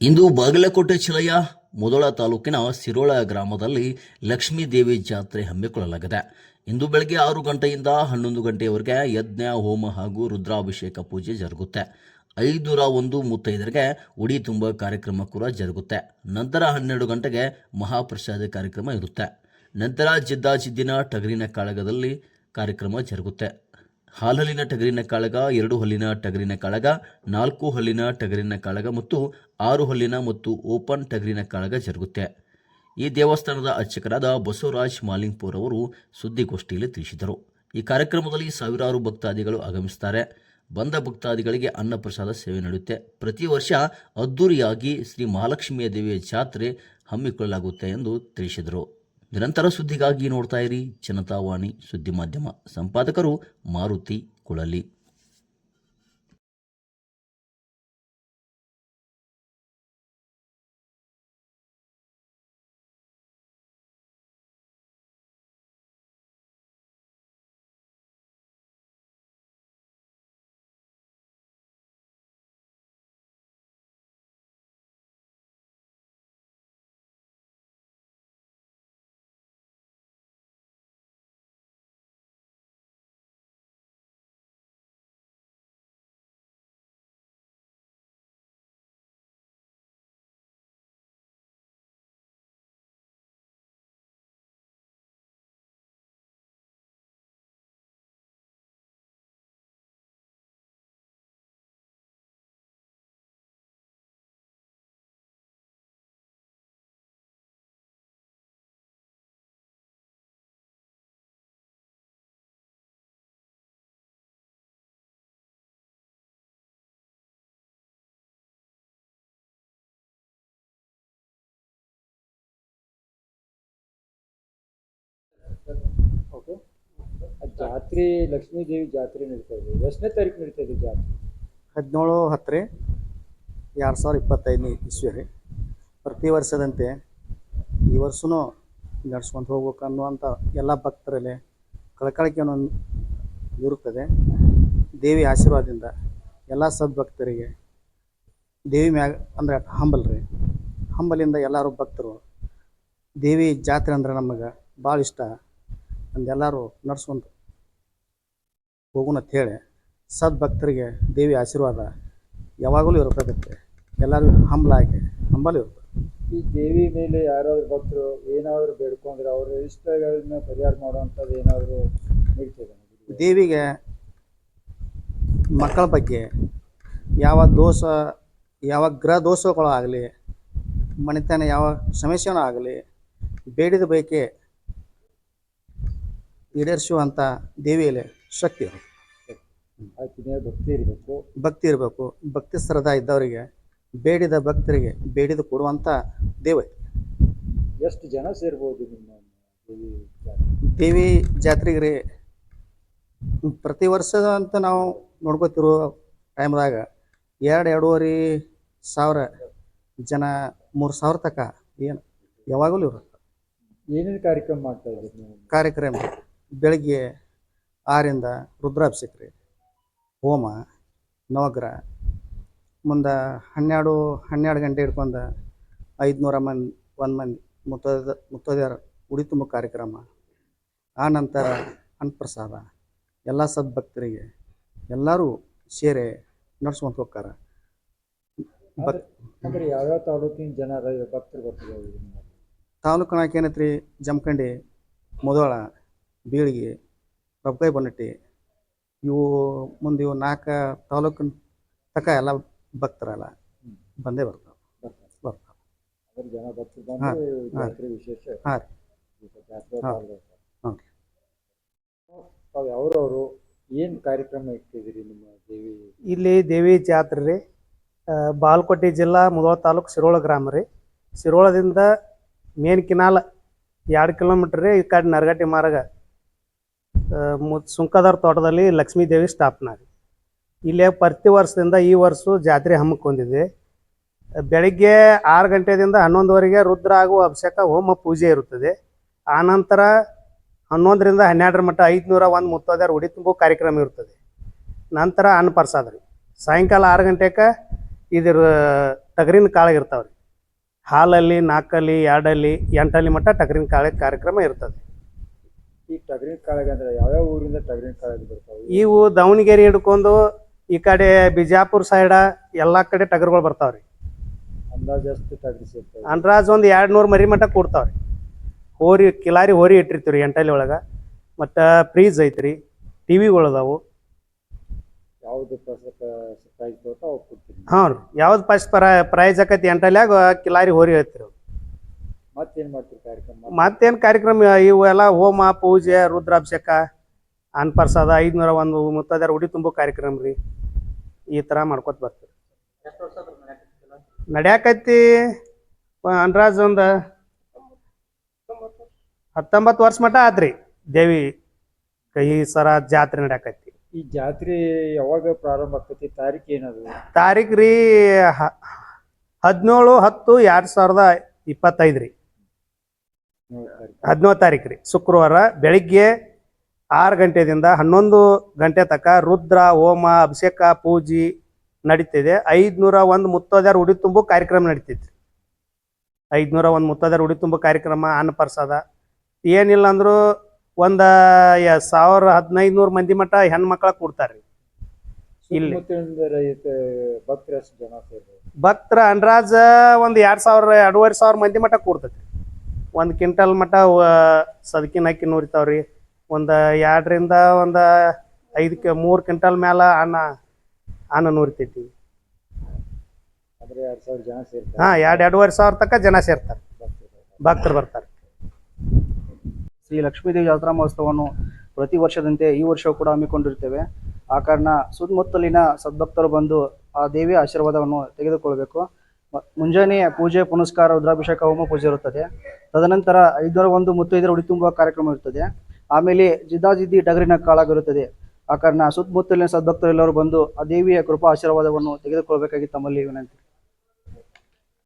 ಇಂದು ಬಾಗಲಕೋಟೆ ಜಿಲ್ಲೆಯ ಮುದೋಳ ತಾಲೂಕಿನ ಸಿರೋಳ ಗ್ರಾಮದಲ್ಲಿ ಲಕ್ಷ್ಮೀ ದೇವಿ ಜಾತ್ರೆ ಹಮ್ಮಿಕೊಳ್ಳಲಾಗಿದೆ. ಇಂದು ಬೆಳಗ್ಗೆ ಆರು ಗಂಟೆಯಿಂದ ಹನ್ನೊಂದು ಗಂಟೆಯವರೆಗೆ ಯಜ್ಞ, ಹೋಮ ಹಾಗೂ ರುದ್ರಾಭಿಷೇಕ ಪೂಜೆ ಜರುಗುತ್ತೆ. ಐದೂರ ಒಂದು ಮುತ್ತೈದರಿಗೆ ಉಡಿ ತುಂಬ ಕಾರ್ಯಕ್ರಮ ಕೂಡ ಜರುಗುತ್ತೆ. ನಂತರ ಹನ್ನೆರಡು ಗಂಟೆಗೆ ಮಹಾಪ್ರಸಾದ ಕಾರ್ಯಕ್ರಮ ಇರುತ್ತೆ. ನಂತರ ಜಿದ್ದಾಜಿದ್ದಿನ ಟಗರಿನ ಕಾಳಗದಲ್ಲಿ ಕಾರ್ಯಕ್ರಮ ಜರುಗುತ್ತೆ. ಹಾಲಲ್ಲಿನ ಟಗರಿನ ಕಾಳಗ, ಎರಡು ಹಲ್ಲಿನ ಟಗರಿನ ಕಾಳಗ, ನಾಲ್ಕು ಹಲ್ಲಿನ ಟಗರಿನ ಕಾಳಗ ಮತ್ತು ಆರು ಹಲ್ಲಿನ ಮತ್ತು ಓಪನ್ ಟಗರಿನ ಕಾಳಗ ಜರುಗುತ್ತೆ. ಈ ದೇವಸ್ಥಾನದ ಅರ್ಚಕರಾದ ಬಸವರಾಜ್ ಮಾಲಿಂಗ್ಪುರ್ ಅವರು ಸುದ್ದಿಗೋಷ್ಠಿಯಲ್ಲಿ ತಿಳಿಸಿದರು. ಈ ಕಾರ್ಯಕ್ರಮದಲ್ಲಿ ಸಾವಿರಾರು ಭಕ್ತಾದಿಗಳು ಆಗಮಿಸುತ್ತಾರೆ ಬಂದ ಭಕ್ತಾದಿಗಳಿಗೆ ಅನ್ನಪ್ರಸಾದ ಸೇವೆ ನಡೆಯುತ್ತೆ ಪ್ರತಿ ವರ್ಷ ಅದ್ದೂರಿಯಾಗಿ ಶ್ರೀ ಮಹಾಲಕ್ಷ್ಮಿಯ ದೇವಿಯ ಜಾತ್ರೆ ಹಮ್ಮಿಕೊಳ್ಳಲಾಗುತ್ತೆ ಎಂದು ತಿಳಿಸಿದರು. ನಿರಂತರ ಸುದ್ದಿಗಾಗಿ ನೋಡ್ತಾ ಇರಿ ಜನತಾವಾಣಿ ಸುದ್ದಿ ಮಾಧ್ಯಮ. ಸಂಪಾದಕರು ಮಾರುತಿ ಕುಳಲಿ. ಓಕೆ ಜಾತ್ರೆ, ಲಕ್ಷ್ಮೀ ದೇವಿ ಜಾತ್ರೆ ನಡೀತಾ ಇದೆ. ಎಷ್ಟನೇ ತಾರೀಕು ನಡೀತಾ ಇದೆ ಜಾತ್ರೆ? ಹದಿನೇಳು ಹತ್ತರೆ, ಎರಡು ಸಾವಿರದ ಇಪ್ಪತ್ತೈದನೇ ಇಸ್ವಿ ಪ್ರತಿ ವರ್ಷದಂತೆ ಈ ವರ್ಷವೂ ನಡ್ಸ್ಕೊಂಡು ಹೋಗ್ಬೇಕು ಅನ್ನುವಂಥ ಎಲ್ಲ ಭಕ್ತರಲ್ಲಿ ಕಳಕಳಿಕೆ ಇರುತ್ತದೆ. ದೇವಿ ಆಶೀರ್ವಾದದಿಂದ ಎಲ್ಲ ಸದ್ಭಕ್ತರಿಗೆ ದೇವಿ ಮ್ಯಾಗ ಅಂದರೆ ಹಂಬಲ್ ರೀ ಹಂಬಲಿಂದ ಎಲ್ಲರೂ ಭಕ್ತರು ದೇವಿ ಜಾತ್ರೆ ಅಂದ್ರೆ ನಮಗೆ ಭಾಳ ಇಷ್ಟ. ಅಂದೆಲ್ಲರೂ ನಡ್ಸ್ಕೊಂಡು ಹೋಗೋಣ ಹೇಳಿ ಸದ್ಭಕ್ತರಿಗೆ ದೇವಿ ಆಶೀರ್ವಾದ ಯಾವಾಗಲೂ ಇರ್ತದೆ ಎಲ್ಲರಿಗೂ ಹಾಕಿ ಹಂಬಲ ಇರ್ತದೆ ಈ ದೇವಿ ಮೇಲೆ ಯಾರಾದ್ರೂ ಭಕ್ತರು ಏನಾದರೂ ಬೇಡ್ಕೊಂಡ್ರೆ ಅವ್ರ ಇಷ್ಟಗಳನ್ನ ಪರಿಹಾರ ಮಾಡುವಂಥದ್ದು ಏನಾದರೂ ನೀಡ್ತೇವೆ ದೇವಿಗೆ ಮಕ್ಕಳ ಬಗ್ಗೆ ಯಾವ ದೋಷ ಯಾವ ಗ್ರಹ ದೋಷಗಳಾಗಲಿ ಮನೆತನ ಯಾವ ಸಮಸ್ಯೆನೂ ಆಗಲಿ ಬೇಡಿದ ಬಯಕೆ ಈಡೇರಿಸುವಂಥ ದೇವಿಯಲ್ಲಿ ಶಕ್ತಿ ಇರುತ್ತೆ. ಭಕ್ತಿ ಇರಬೇಕು. ಭಕ್ತಿ ಇರಬೇಕು. ಭಕ್ತಿ ಶ್ರದ್ಧಾ ಇದ್ದವರಿಗೆ ಬೇಡಿದ ಭಕ್ತರಿಗೆ ಬೇಡಿದ ಕೊಡುವಂಥ ದೇವ. ಎಷ್ಟು ಜನ ಸೇರ್ಬೋದು ನಿಮ್ಮ ದೇವಿ ಜಾತ್ರೆ? ದೇವಿ ಜಾತ್ರೆಗೆ ರೀ ಪ್ರತಿ ವರ್ಷದ ಅಂತ ನಾವು ನೋಡ್ಕೋತಿರೋ ಟೈಮ್ದಾಗ ಎರಡು ಎರಡೂವರೆ ಸಾವಿರ ಜನ ಮೂರು ಸಾವಿರ ತನಕ ಏನು ಯಾವಾಗಲೂ ಇರುತ್ತೆ. ಏನೇನು ಕಾರ್ಯಕ್ರಮ ಮಾಡ್ತಾ ಇದ್ದೀರಿ ನೀವು? ಕಾರ್ಯಕ್ರಮ. ಬೆಳಗ್ಗೆ ಆರಿಂದ ರುದ್ರಾಭಿಷೇಕ ರೀ ಹೋಮ ನವಗ್ರಹ ಮುಂದೆ ಹನ್ನೆರಡು ಹನ್ನೆರಡು ಗಂಟೆ ಹಿಡ್ಕೊಂಡು ಐದುನೂರ ಮಂದಿ ಒಂದು ಮಂದಿ ಮುತ್ತೋದ ಮುತ್ತೋದ್ಯರ ಉಡಿ ತುಂಬ ಕಾರ್ಯಕ್ರಮ ಆ ನಂತರ ಅನ್ನಪ್ರಸಾದ ಎಲ್ಲ ಸದ್ಭಕ್ತರಿಗೆ ಎಲ್ಲರೂ ಸೇರಿ ನಡ್ಸ್ಕೊಂತ ಹೋಗ್ತಾರೆ ಭಕ್ ಅಂದ್ರೆ ಯಾವ್ಯಾವ ತಾಲೂಕಿನ ಜನ ಭಕ್ತರು ಬರ್ತಾರೆ? ತಾಲೂಕಿನಾಗ ಏನೈತ್ರಿ ಜಮಖಂಡಿ ಮುದೋಳ ಬೀಳಿಗೆ ರೊಬ್ಬಕಾಯಿ ಬನ್ನಟ್ಟಿ ಇವು ಮುಂದೆ ಇವು ನಾಲ್ಕು ತಾಲೂಕಿನ ತಕ ಎಲ್ಲ ಭಕ್ತರಲ್ಲ ಬಂದೇ ಬರ್ತಾವೆ. ಬರ್ತಾರೆ ಬರ್ತಾವೆ. ಅದ್ರ ಜನ ಭಕ್ತರು ಹಾ, ಬಂದು ಜಾತ್ರೆ ವಿಶೇಷ. ಹಾಂ. ರೀ ಈಗ ಜಾತ್ರೆ ಹಾ. ಪಾಲ್ಗೊಳ್ತಾರೆ. ರೀ ತಾವು ಯಾವ್ರವ್ರು ಏನು ಕಾರ್ಯಕ್ರಮ ನಿಮ್ಮ ದೇವಿ? ಇಲ್ಲಿ ದೇವಿ ಜಾತ್ರೆ ರೀ. ಆ, ಬಾಗಲಕೋಟೆ ಜಿಲ್ಲಾ ಮುಧೋಳ ತಾಲೂಕು ಶಿರೋಳ ಗ್ರಾಮ ರೀ. ಶಿರೋಳದಿಂದ ಮೇನ್ ಕಿನಾಲ್ ಎರಡು ಕಿಲೋಮೀಟರ್ ರೀ ಈ ಕಡೆ ನರಗಟ್ಟಿ ಮಾರ್ಗ. ಸುಂಕದವ್ರ ತೋಟದಲ್ಲಿ ಲಕ್ಷ್ಮೀ ದೇವಿ ಸ್ಥಾಪನಾ ರೀ ಇಲ್ಲೇ ಪ್ರತಿ ವರ್ಷದಿಂದ ಈ ವರ್ಷ ಜಾತ್ರೆ ಹಮ್ಮಿಕೊಂಡಿದೆ ಬೆಳಿಗ್ಗೆ ಆರು ಗಂಟೆದಿಂದ ಹನ್ನೊಂದುವರೆಗೆ ರುದ್ರ ಆಗುವ ಅಭಿಷೇಕ, ಹೋಮ, ಪೂಜೆ ಇರುತ್ತದೆ. ಆನಂತರ ಹನ್ನೊಂದರಿಂದ ಹನ್ನೆರಡರ ಮಟ್ಟ ಐದುನೂರ ಒಂದು ಮುತ್ತೋದ್ಯಾರ ಉಡಿ ತುಂಬೋ ಕಾರ್ಯಕ್ರಮ ಇರುತ್ತದೆ. ನಂತರ ಅನ್ನಪ್ರಸಾದ ರೀ ಸಾಯಂಕಾಲ ಆರು ಗಂಟೆಗೆ ಇದ್ರ ಟಗರಿನ ಕಾಳಗಿರ್ತಾವ್ರಿ ಹಾಲಲ್ಲಿ ನಾಲ್ಕಲ್ಲಿ ಎರಡಲ್ಲಿ, ಎಂಟಲ್ಲಿ ಮಟ್ಟ ಟಗರಿನ ಕಾಳ ಕಾರ್ಯಕ್ರಮ ಇರ್ತದೆ. ಈ ಟಗರಿನ ಕಾಳಗ ಅಂದ್ರೆ ಯಾವ್ಯಾವ ಊರಿಂದ ಟಗರಿನ ಕಾಳಗ ಬರ್ತಾವೆ? ಇವು ದಾವಣಗೆರೆ ಹಿಡ್ಕೊಂಡು ಈ ಕಡೆ ಬಿಜಾಪುರ ಸೈಡ ಎಲ್ಲಾ ಕಡೆ ಟಗರ್ಗಳು ಬರ್ತಾವ್ರಿ. ಅಂದಾಜು ಎಷ್ಟು ಟಗರಿ ಸೇರ್ತವೆ ಅಂದ್ರಾಜ್ ಒಂದು ಎರಡು ನೂರು ಮರಿ ಮಟ್ಟ ಕೊಡ್ತಾವ್ರಿ. ಹೋರಿ ಕಿಲಾರಿ ಹೋರಿ ಇಟ್ಟಿರ್ತೀವಿ ರೀ ಎಂಟಲ್ಲಿ ಒಳಗೆ. ಮತ್ತು ಫ್ರೀಜ್ ಐತ್ರಿ ಟಿ ವಿಗಳು ಅದಾವು. ಯಾವ್ದು ಪ್ರೈಸ್ ಹಾಂ ರೀ ಯಾವ್ದು ಫಸ್ಟ್ ಪ್ರೈ ಪ್ರೈಸ್ ಆಕೈತಿ ಎಂಟಲ್ಯಾಗ ಕಿಲಾರಿ ಹೋರಿ ಐತ್ರಿ. ಮತ್ತೇನ್ ಮಾಡ್ತೀರಿ ಕಾರ್ಯಕ್ರಮ? ಮತ್ತೇನು ಕಾರ್ಯಕ್ರಮ? ಇವೆಲ್ಲ ಹೋಮ ಪೂಜೆ ರುದ್ರಾಭಿಷೇಕ ಅನ್ಪರ್ಸಾದ ಐದ್ನೂರ ಒಂದು ಮುತ್ತೈದರ ಉಡಿ ತುಂಬೋ ಕಾರ್ಯಕ್ರಮ ರೀ. ಈ ಥರ ಮಾಡ್ಕೊತ ಬರ್ತೀವಿ. ನಡ್ಯಾಕತಿ ಅನ್ರಾಜ್ ಒಂದು ಹತ್ತೊಂಬತ್ತು ವರ್ಷ ಮಟ ಆತ್ರಿ. ದೇವಿ ಕೈ ಸರ ಜಾತ್ರೆ ನಡ್ಯಾಕೈತಿ ಈ ಜಾತ್ರೆ ಯಾವಾಗ ಪ್ರಾರಂಭ ಆಗ್ತೈತಿ? ತಾರೀಕು ಏನದು? ತಾರೀಕು ರೀ ಹದಿನೇಳು ಹತ್ತು ಎರಡು ಸಾವಿರದ ಇಪ್ಪತ್ತೈದು ರೀ. ಹದಿನೇಳು ತಾರೀಕು ರೀ. ಶುಕ್ರವಾರ ಬೆಳಿಗ್ಗೆ ಆರು ಗಂಟೆದಿಂದ ಹನ್ನೊಂದು ಗಂಟೆ ತನಕ ರುದ್ರ ಹೋಮ ಅಭಿಷೇಕ ಪೂಜೆ ನಡೀತಿದೆ. ಐದುನೂರ ಒಂದು ಮುತ್ತೋದ್ಯಾರ ಉಡಿ ತುಂಬು ಕಾರ್ಯಕ್ರಮ ನಡೀತೈತಿ ಐದುನೂರ ಒಂದು ಮುತ್ತೋದ್ಯಾರ ಉಡಿ ತುಂಬು ಕಾರ್ಯಕ್ರಮ ಅನ್ನಪ್ರಸಾದ ಏನಿಲ್ಲ ಅಂದ್ರು ಒಂದು ಸಾವಿರ ಹದಿನೈದು ನೂರು ಮಂದಿ ಮಟ್ಟ ಹೆಣ್ಮಕ್ಳ ಕೊಡ್ತಾರೆ ಇಲ್ಲಿ. ಭಕ್ತರ ಅಂಡ್ರಾಜ ಒಂದು ಎರಡು ಸಾವಿರ ಎರಡೂವರೆ ಸಾವಿರ ಮಂದಿ ಮಟ್ಟ ಕೂಡ್ತೈತಿ ಒಂದು ಕ್ವಿಂಟಲ್ ಮಟ್ಟ ಸದಕಿನ ಅಕ್ಕಿ ನುರಿತಾವ್ರಿ. ಒಂದು ಎರಡರಿಂದ ಒಂದು ಐದಕ್ಕೆ ಮೂರು ಕ್ವಿಂಟಲ್ ಮ್ಯಾಲ ಅನ್ನ ಅನ್ನ ನುರಿತೈತಿ. ಅಂದ್ರೆ ಎರಡ್ ಸಾವಿರ ಜನ ಸೇರ್ತಾರೆ. ಹಾಂ ಎರಡು ಎರಡೂವರೆ ಸಾವಿರ ತನಕ ಜನ ಸೇರ್ತಾರೆ. ಭಕ್ತರು ಬರ್ತಾರೆ. ಶ್ರೀ ಲಕ್ಷ್ಮೀದೇವಿ ಜಾತ್ರಾ ಮಹೋತ್ಸವವನ್ನು ಪ್ರತಿ ವರ್ಷದಂತೆ ಈ ವರ್ಷವೂ ಕೂಡ ಹಮ್ಮಿಕೊಂಡಿರ್ತೇವೆ. ಆ ಕಾರಣ ಸುತ್ತಮುತ್ತಲಿನ ಸದ್ಭಕ್ತರು ಬಂದು ಆ ದೇವಿಯ ಆಶೀರ್ವಾದವನ್ನು ತೆಗೆದುಕೊಳ್ಬೇಕು. ಮುಂಜಾನೆ ಪೂಜೆ, ಪುನಸ್ಕಾರ, ರುದ್ರಾಭಿಷೇಕ, ಹೋಮ ಪೂಜೆ ಇರುತ್ತದೆ. ತದನಂತರ ಐದರ ಒಂದು ಮುತ್ತೈದರ ಉಡಿ ತುಂಬುವ ಕಾರ್ಯಕ್ರಮ ಇರುತ್ತದೆ. ಆಮೇಲೆ ಜಿದ್ದಾಜಿದ್ದಿ ಡಗರಿನ ಕಾಳಾಗಿರುತ್ತದೆ ಆ ಕಾರಣ ಸುತ್ತಮುತ್ತಲಿನ ಸದ್ಭಕ್ತರೆಲ್ಲರೂ ಬಂದು ಆ ದೇವಿಯ ಕೃಪಾ ಆಶೀರ್ವಾದವನ್ನು ತೆಗೆದುಕೊಳ್ಳಬೇಕಾಗಿ ತಮ್ಮಲ್ಲಿ ವಿನಂತಿ.